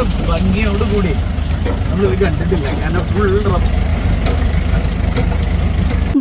കൂടി നമ്മൾ കണ്ടിട്ടില്ല. കാരണം ഫുൾ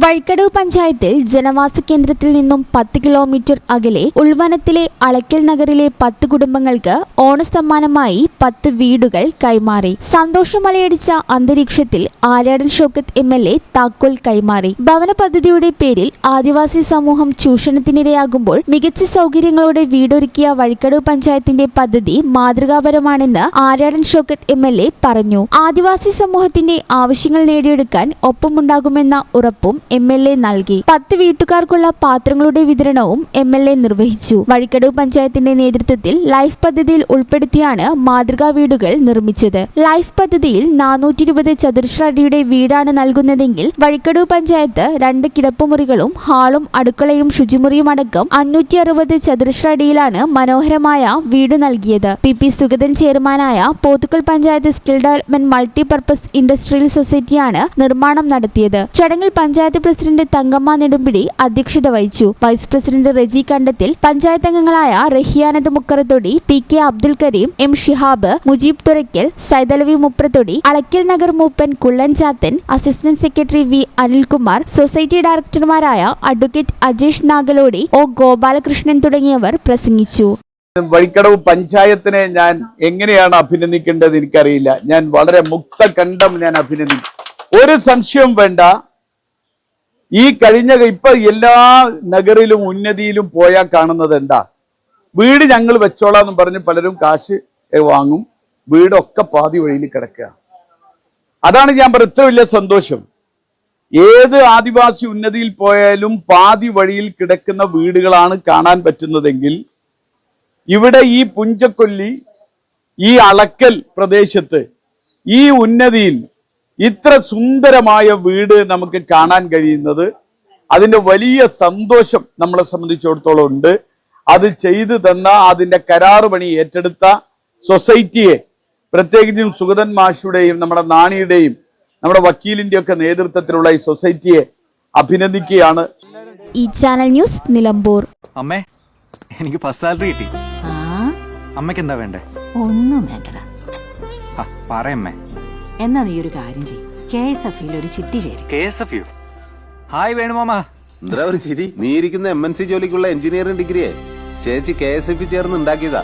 വഴിക്കടവ് പഞ്ചായത്തിൽ ജനവാസ കേന്ദ്രത്തിൽ നിന്നും പത്ത് കിലോമീറ്റർ അകലെ ഉൾവനത്തിലെ അളക്കൽ നഗറിലെ പത്ത് കുടുംബങ്ങൾക്ക് ഓണസമ്മാനമായി പത്ത് വീടുകൾ കൈമാറി. സന്തോഷം മലയടിച്ച അന്തരീക്ഷത്തിൽ Aryadan Shoukath M L A താക്കോൽ കൈമാറി. ഭവന പദ്ധതിയുടെ പേരിൽ ആദിവാസി സമൂഹം ചൂഷണത്തിനിരയാകുമ്പോൾ മികച്ച സൗകര്യങ്ങളോടെ വീടൊരുക്കിയ വഴിക്കടവ് പഞ്ചായത്തിന്റെ പദ്ധതി മാതൃകാപരമാണെന്ന് Aryadan Shoukath M L A പറഞ്ഞു. ആദിവാസി സമൂഹത്തിന്റെ ആവശ്യങ്ങൾ നേടിയെടുക്കാൻ ഒപ്പമുണ്ടാകുമെന്ന ഉറപ്പും എം എൽ എ നൽകി. പത്ത് വീട്ടുകാർക്കുള്ള പാത്രങ്ങളുടെ വിതരണവും എം എൽ എ നിർവഹിച്ചു. വഴിക്കടവ് പഞ്ചായത്തിന്റെ നേതൃത്വത്തിൽ ലൈഫ് പദ്ധതിയിൽ ഉൾപ്പെടുത്തിയാണ് മാതൃകാ വീടുകൾ നിർമ്മിച്ചത്. ലൈഫ് പദ്ധതിയിൽ നാനൂറ്റി ഇരുപത് ചതുരശ്ര അടിയുടെ വീടാണ് നൽകുന്നതെങ്കിൽ വഴിക്കടവ് പഞ്ചായത്ത് രണ്ട് കിടപ്പുമുറികളും ഹാളും അടുക്കളയും ശുചിമുറിയും അടക്കം അഞ്ഞൂറ്റി അറുപത് ചതുരശ്ര അടിയിലാണ് മനോഹരമായ വീട് നൽകിയത്. പി. പി. സുഗതൻ ചെയർമാനായ Pothukkal panchayat skill development multipurpose industrial സൊസൈറ്റിയാണ് നിർമ്മാണം നടത്തിയത്. ചടങ്ങിൽ പഞ്ചായത്ത് പ്രസിഡന്റ് തങ്കമ്മ നെടുമ്പിടി അധ്യക്ഷത വഹിച്ചു. വൈസ് പ്രസിഡന്റ് റെജി കണ്ടത്തിൽ പഞ്ചായത്ത് അംഗങ്ങളായ Rahiyanand Mukkarathodi P. K. Abdul Kareem M. Shihab Mujeeb Thurakkal Saithalavi Muprathodi Alakkal Nagar മൂപ്പൻ Kullanchathan assistant secretary V Anilkumar society ഡയറക്ടർമാരായ advocate Ajesh Nagalodi O Gopalakrishnan തുടങ്ങിയവർ പ്രസംഗിച്ചു. വഴിക്കടവ് പഞ്ചായത്തിനെ ഞാൻ എങ്ങനെയാണ് അഭിനന്ദിക്കേണ്ടത് എനിക്കറിയില്ല. ഞാൻ വളരെ മുക്തകണ്ഠം ഞാൻ അഭിനന്ദിക്കും. ഒരു സംശയം വേണ്ട. ഈ കഴിഞ്ഞ ഇപ്പൊ എല്ലാ നഗറിലും ഉന്നതിയിലും പോയാൽ കാണുന്നത് എന്താ? വീട് ഞങ്ങൾ വെച്ചോളാം എന്ന് പറഞ്ഞ് പലരും കാശ് വാങ്ങും. വീടൊക്കെ പാതി വഴിയിൽ കിടക്കുക. അതാണ് ഞാൻ പറഞ്ഞ ഇത്ര വലിയ സന്തോഷം. ഏത് ആദിവാസി ഉന്നതിയിൽ പോയാലും പാതി വഴിയിൽ കിടക്കുന്ന വീടുകളാണ് കാണാൻ പറ്റുന്നതെങ്കിൽ ഇവിടെ ഈ പുഞ്ചക്കൊല്ലി ഈ അളക്കൽ പ്രദേശത്ത് ഈ ഉന്നതിയിൽ ഇത്ര സുന്ദരമായ വീട് നമുക്ക് കാണാൻ കഴിയുന്നത് അതിന്റെ വലിയ സന്തോഷം നമ്മളെ സംബന്ധിച്ചിടത്തോളം ഉണ്ട്. അത് ചെയ്തു തന്ന അതിന്റെ കരാറ് പണി ഏറ്റെടുത്ത സൊസൈറ്റിയെ പ്രത്യേകിച്ചും സുഗതൻ മാഷുടെയും നമ്മുടെ നാണിയുടെയും നമ്മുടെ വക്കീലിന്റെ ഒക്കെ നേതൃത്വത്തിലുള്ള ഈ സൊസൈറ്റിയെ അഭിനന്ദിക്കുകയാണ്. ഈ ചാനൽ ന്യൂസ് നിലമ്പൂർ. അമ്മേ എനിക്ക് ഫസ്റ്റ് സാലറി കിട്ടി. ആ? അമ്മയ്ക്ക് എന്താ വേണ്ടേ? ഒന്നും വേണ്ടടാ. പറയമ്മേ. എന്നാ നീ ഒരു കാര്യം ചെയ് കെ എസ് എഫ് ഒരു ചിട്ടി ചേരി. K S F U. Hi വേണുമാമ എന്താ ഒരു ചിരി? നീ ഇരിക്കുന്ന എം എൻ സി ജോലിക്കുള്ള എഞ്ചിനീയറിംഗ് ഡിഗ്രിയെ. ചേച്ചി കെ എസ് എഫ് ചേർന്ന് ഉണ്ടാക്കിയതാ.